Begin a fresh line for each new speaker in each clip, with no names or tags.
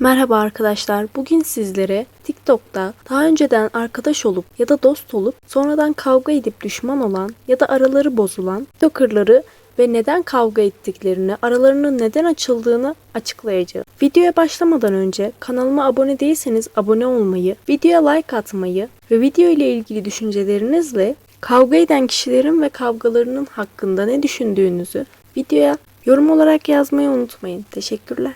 Merhaba arkadaşlar. Bugün sizlere TikTok'ta daha önceden arkadaş olup ya da dost olup sonradan kavga edip düşman olan ya da araları bozulan TikToker'ları ve neden kavga ettiklerini, aralarının neden açıldığını açıklayacağım. Videoya başlamadan önce kanalıma abone değilseniz abone olmayı, videoya like atmayı ve video ile ilgili düşüncelerinizle kavga eden kişilerin ve kavgalarının hakkında ne düşündüğünüzü videoya yorum olarak yazmayı unutmayın. Teşekkürler.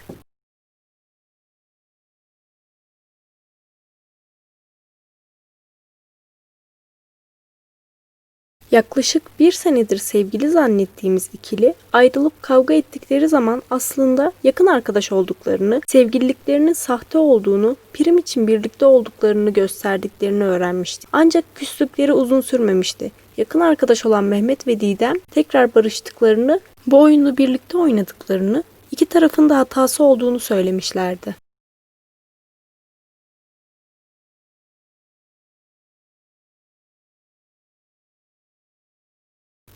Yaklaşık bir senedir sevgili zannettiğimiz ikili ayrılıp kavga ettikleri zaman aslında yakın arkadaş olduklarını, sevgililiklerinin sahte olduğunu, prim için birlikte olduklarını gösterdiklerini öğrenmişti. Ancak küslükleri uzun sürmemişti. Yakın arkadaş olan Mehmet ve Didem tekrar barıştıklarını, bu oyunu birlikte oynadıklarını, iki tarafın da hatası olduğunu söylemişlerdi.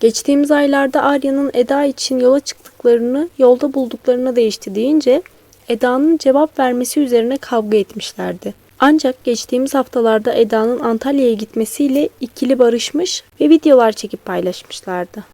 Geçtiğimiz aylarda Arya'nın Eda için yola çıktıklarını yolda bulduklarına değişti deyince Eda'nın cevap vermesi üzerine kavga etmişlerdi. Ancak geçtiğimiz haftalarda Eda'nın Antalya'ya gitmesiyle ikili barışmış ve videolar çekip paylaşmışlardı.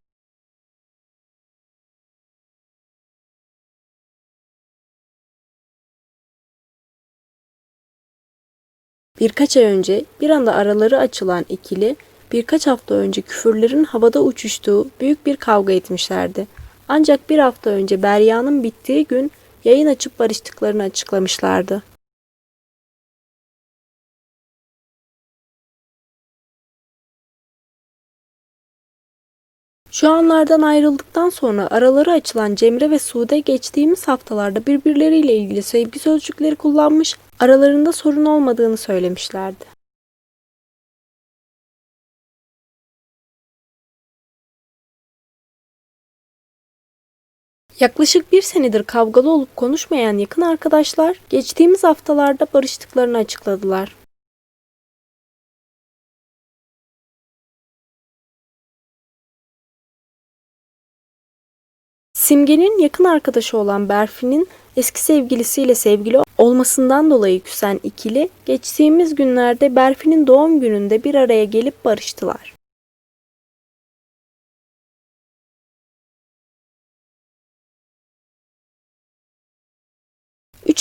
Birkaç ay önce bir anda araları açılan ikili birkaç hafta önce küfürlerin havada uçuştuğu büyük bir kavga etmişlerdi. Ancak bir hafta önce Berya'nın bittiği gün yayın açıp barıştıklarını açıklamışlardı. Şu anlardan ayrıldıktan sonra araları açılan Cemre ve Sude geçtiğimiz haftalarda birbirleriyle ilgili sevgi sözcükleri kullanmış, aralarında sorun olmadığını söylemişlerdi. Yaklaşık bir senedir kavgalı olup konuşmayan yakın arkadaşlar geçtiğimiz haftalarda barıştıklarını açıkladılar. Simge'nin yakın arkadaşı olan Berfi'nin eski sevgilisiyle sevgili olmasından dolayı küsen ikili geçtiğimiz günlerde Berfi'nin doğum gününde bir araya gelip barıştılar.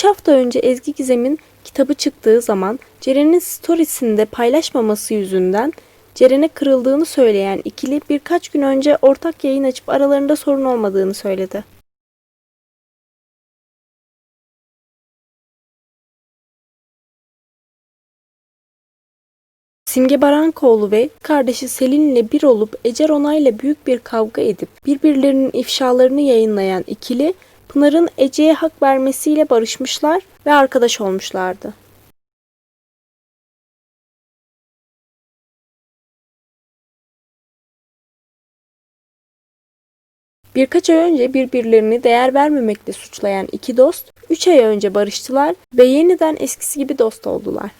Üç hafta önce Ezgi Gizem'in kitabı çıktığı zaman Ceren'in storiesinde paylaşmaması yüzünden Ceren'e kırıldığını söyleyen ikili birkaç gün önce ortak yayın açıp aralarında sorun olmadığını söyledi. Simge Barankoğlu ve kardeşi Selin ile bir olup Ecer Onay'la büyük bir kavga edip birbirlerinin ifşalarını yayınlayan ikili Pınar'ın Ece'ye hak vermesiyle barışmışlar ve arkadaş olmuşlardı. Birkaç ay önce birbirlerini değer vermemekle suçlayan iki dost 3 ay önce barıştılar ve yeniden eskisi gibi dost oldular.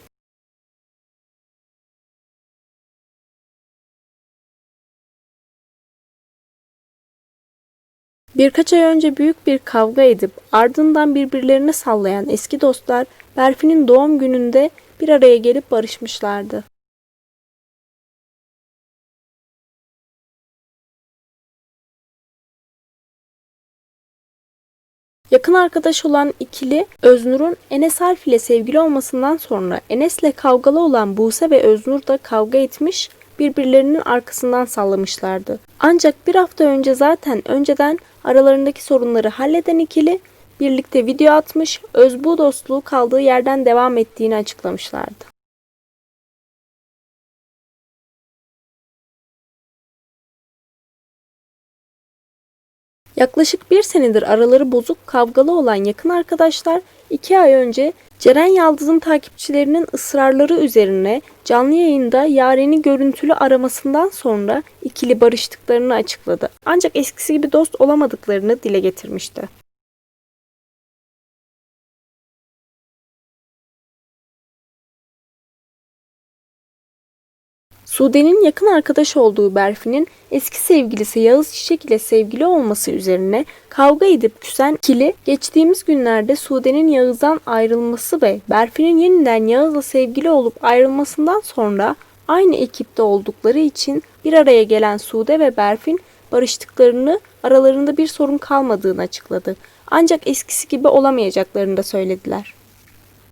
Birkaç ay önce büyük bir kavga edip ardından birbirlerini sallayan eski dostlar Berfi'nin doğum gününde bir araya gelip barışmışlardı. Yakın arkadaş olan ikili Öznur'un Enes Alp ile sevgili olmasından sonra Enes'le kavgalı olan Buse ve Öznur da kavga etmiş, birbirlerinin arkasından sallamışlardı. Ancak bir hafta önce zaten önceden aralarındaki sorunları halleden ikili birlikte video atmış, özbu dostluğu kaldığı yerden devam ettiğini açıklamışlardı. Yaklaşık bir senedir araları bozuk kavgalı olan yakın arkadaşlar iki ay önce Ceren Yaldız'ın takipçilerinin ısrarları üzerine canlı yayında Yaren'i görüntülü aramasından sonra ikili barıştıklarını açıkladı. Ancak eskisi gibi dost olamadıklarını dile getirmişti. Sude'nin yakın arkadaş olduğu Berfin'in eski sevgilisi Yağız Çiçek ile sevgili olması üzerine kavga edip küsen ikili geçtiğimiz günlerde Sude'nin Yağız'dan ayrılması ve Berfin'in yeniden Yağız'la sevgili olup ayrılmasından sonra aynı ekipte oldukları için bir araya gelen Sude ve Berfin barıştıklarını, aralarında bir sorun kalmadığını açıkladı. Ancak eskisi gibi olamayacaklarını da söylediler.